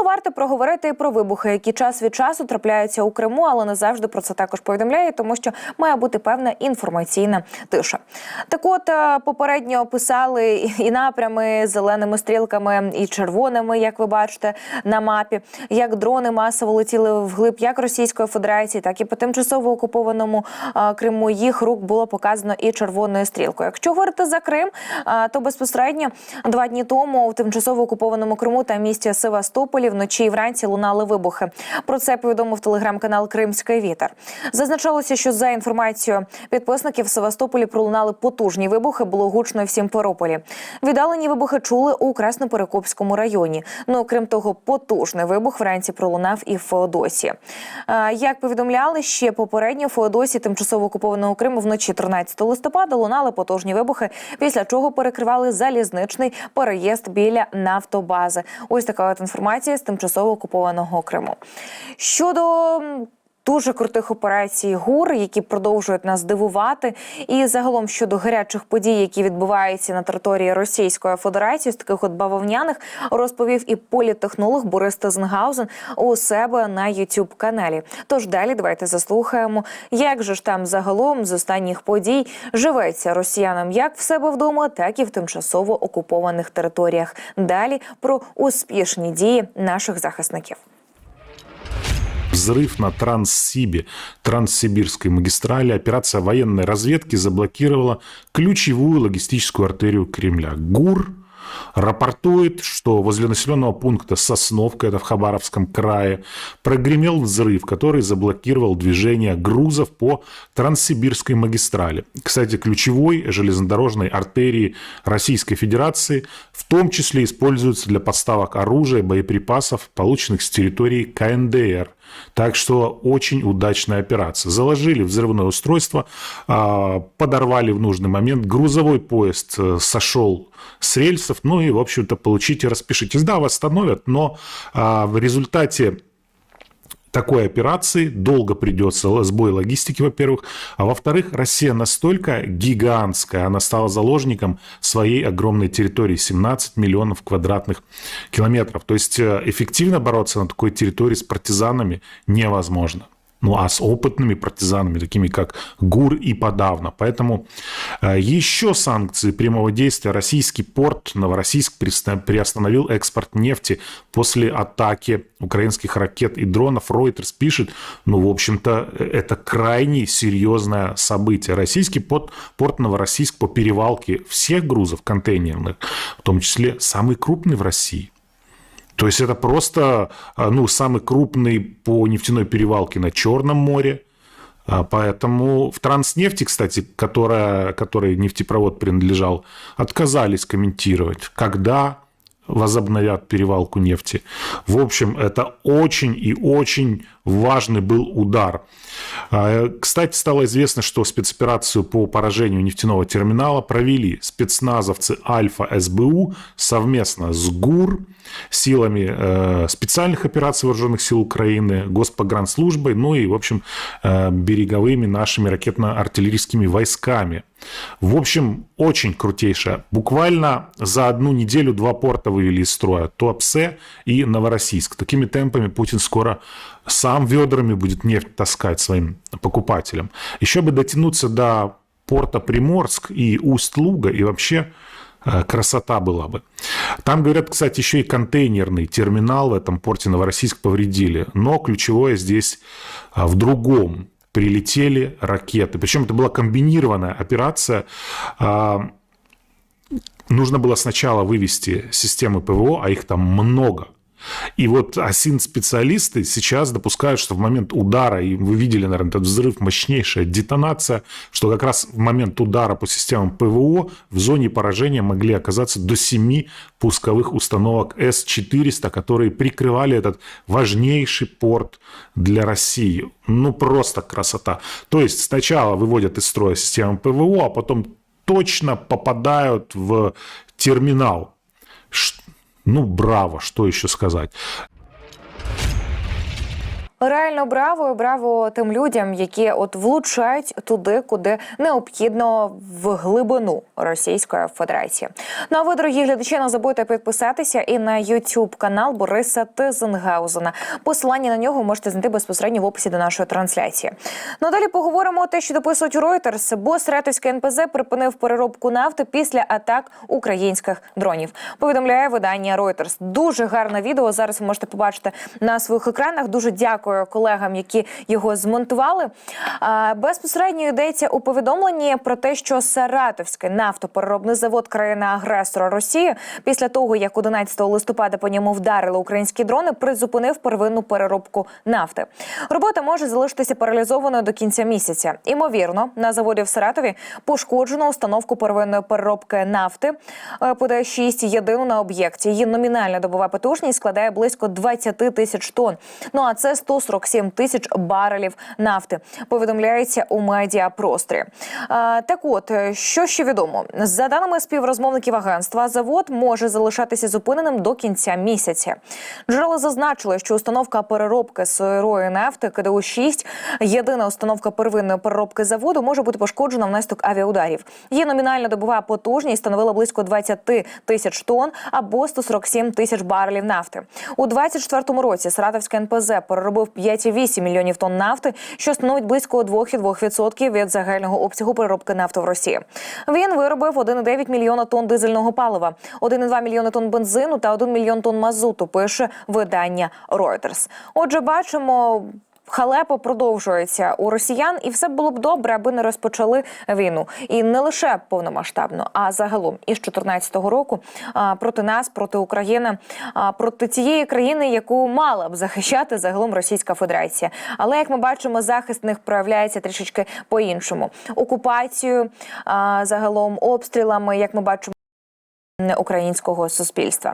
Але варто проговорити і про вибухи, які час від часу трапляються у Криму, але не завжди про це також повідомляє, тому що має бути певна інформаційна тиша. Так, от е, попередньо описали і напрями зеленими стрілками і червоними, як ви бачите на мапі, як дрони масово летіли вглиб як Російської Федерації, так і по тимчасово окупованому е, Криму. Їх рук було показано і червоною стрілкою. Якщо говорити за Крим, е, то безпосередньо два дні тому в тимчасово окупованому Криму та місті Севастополі вночі і вранці лунали вибухи. Про це повідомив телеграм-канал Кримський вітер. Зазначалося, що за інформацією підписників в Севастополі пролунали потужні вибухи. Було гучно і в Сімферополі. Віддалені вибухи чули у Красноперекопському районі. Ну крім того, потужний вибух вранці пролунав і в Феодосії. Е, Як повідомляли ще попередньо в Феодосії тимчасово окупованого Криму вночі 13 листопада лунали потужні вибухи, після чого перекривали залізничний переїзд біля нафтобази. Ось така от інформація з тимчасово окупованого Криму. Щодо Дуже крутих операцій ГУР, які продовжують нас дивувати, і загалом щодо гарячих подій, які відбуваються на території Російської Федерації, з таких от бавовняних розповів і політтехнолог Борис Тезенгаузен у себе на youtube каналі. Тож далі давайте заслухаємо, як же ж там загалом з останніх подій живеться росіянам як в себе вдома, так і в тимчасово окупованих територіях. Далі про успішні дії наших захисників. Взрыв на Транссибе, Транссибирской магистрали. Операция военной разведки заблокировала ключевую логистическую артерию Кремля. ГУР рапортует, что возле населенного пункта Сосновка, это в Хабаровском крае, прогремел взрыв, который заблокировал движение грузов по Транссибирской магистрали. Кстати, ключевой железнодорожной артерии Российской Федерации в том числе используется для поставок оружия, боеприпасов, полученных с территории КНДР. Так что очень удачная операция. Заложили взрывное устройство, а, подорвали в нужный момент. Грузовой поезд э, сошел с рельсов. Ну и, в общем-то, получите, распишитесь. Да, восстановят, но а, в результате такой операции долго придется сбой логистики, во-первых, а во-вторых, Россия настолько гигантская, она стала заложником своей огромной территории, 17 миллионов квадратных километров. То есть э, эффективно бороться на такой территории с партизанами невозможно. Ну, а с опытными партизанами, такими как ГУР и подавно. Поэтому еще санкции прямого действия. Российский порт Новороссийск приостановил экспорт нефти после атаки украинских ракет и дронов. Reuters пишет, ну, в общем-то, э, это крайне серьезное событие. Российский порт, порт Новороссийск по перевалке всех грузов контейнерных, в том числе самый крупный в России – то есть это просто а, ну, самый крупный по нефтяной перевалке на Черном море. Поэтому в Транснефти, кстати, которая, которой нефтепровод принадлежал, отказались комментировать, когда возобновят перевалку нефти. В общем, это очень и очень важный был удар. А, Кстати, стало известно, что спецоперацию по поражению нефтяного терминала провели спецназовцы Альфа СБУ совместно с ГУР, силами э, специальных операций вооруженных сил Украины, Госпогранслужбой, ну и, в общем, э, береговыми нашими ракетно-артиллерийскими войсками. В общем, очень крутейшая. Буквально за одну неделю два порта вывели из строя. Туапсе и Новороссийск. Такими темпами Путин скоро сам ведрами будет нефть таскать своим покупателям. Еще бы дотянуться до порта Приморск и Усть-Луга, и вообще э, красота была бы. Там, говорят, кстати, еще и контейнерный терминал в этом порте Новороссийск повредили. Но ключевое здесь а, в другом. Прилетели ракеты. Причем это была комбинированная операция. А, Нужно было сначала вывести системы ПВО, а их там много. И вот АСИН-специалисты сейчас допускают, что в момент удара, и вы видели, наверное, этот взрыв, мощнейшая детонация, что как раз в момент удара по системам ПВО в зоне поражения могли оказаться до 7 пусковых установок С-400, которые прикрывали этот важнейший порт для России. Ну, просто красота. То есть сначала выводят из строя систему ПВО, а потом точно попадают в терминал. Ну, браво, что еще сказать. Реально браво, браво тим людям, які от влучають туди, куди необхідно в глибину Російської Федерації. Ну а ви, дорогі глядачі, не забудьте підписатися і на YouTube канал Бориса Тизенгаузена. Посилання на нього можете знайти безпосередньо в описі до нашої трансляції. Ну далі поговоримо те, що дописують Reuters. Бос Ратовське НПЗ припинив переробку нафти після атак українських дронів. Повідомляє видання Reuters. Дуже гарне відео. Зараз ви можете побачити на своїх екранах. Дуже дякую колегам, які його змонтували. Безпосередньо йдеться у повідомленні про те, що Саратовський нафтопереробний завод країни-агресора Росії після того, як 11 листопада по ньому вдарили українські дрони, призупинив первинну переробку нафти. Робота може залишитися паралізованою до кінця місяця. Імовірно, на заводі в Саратові пошкоджено установку первинної переробки нафти е, подає 6 єдину на об'єкті. Її номінальна добова потужність складає близько 20 тисяч тонн. Ну а це 147 тисяч барелів нафти. Повідомляється у медіапросторі. Е, Так от, е, що ще відомо? За даними співрозмовників агентства, завод може залишатися зупиненим до кінця місяця. Джерела зазначили, що установка переробки сирої нафти КДУ-6, єдина установка первинної переробки заводу, може бути пошкоджена внаслідок авіаударів. Її номінальна добова потужність становила близько 20 тисяч тонн або 147 тисяч барелів нафти. У 24-му році Саратовське НПЗ переробив 5,8 мільйонів тонн нафти, що становить близько 2,2% від загального обсягу переробки нафти в Росії. Він виробив 1,9 мільйона тонн дизельного палива, 1,2 мільйона тонн бензину та 1 мільйон тонн мазуту. Пише видання Reuters. Отже, бачимо. Халепа продовжується у росіян, і все було б добре, аби не розпочали війну, і не лише повномасштабно, а загалом із 2014 року проти нас, проти України, проти цієї країни, яку мала б захищати загалом Російська Федерація. Але як ми бачимо, захист них проявляється трішечки по-іншому. Окупацією, а, загалом обстрілами, як ми бачимо українського суспільства.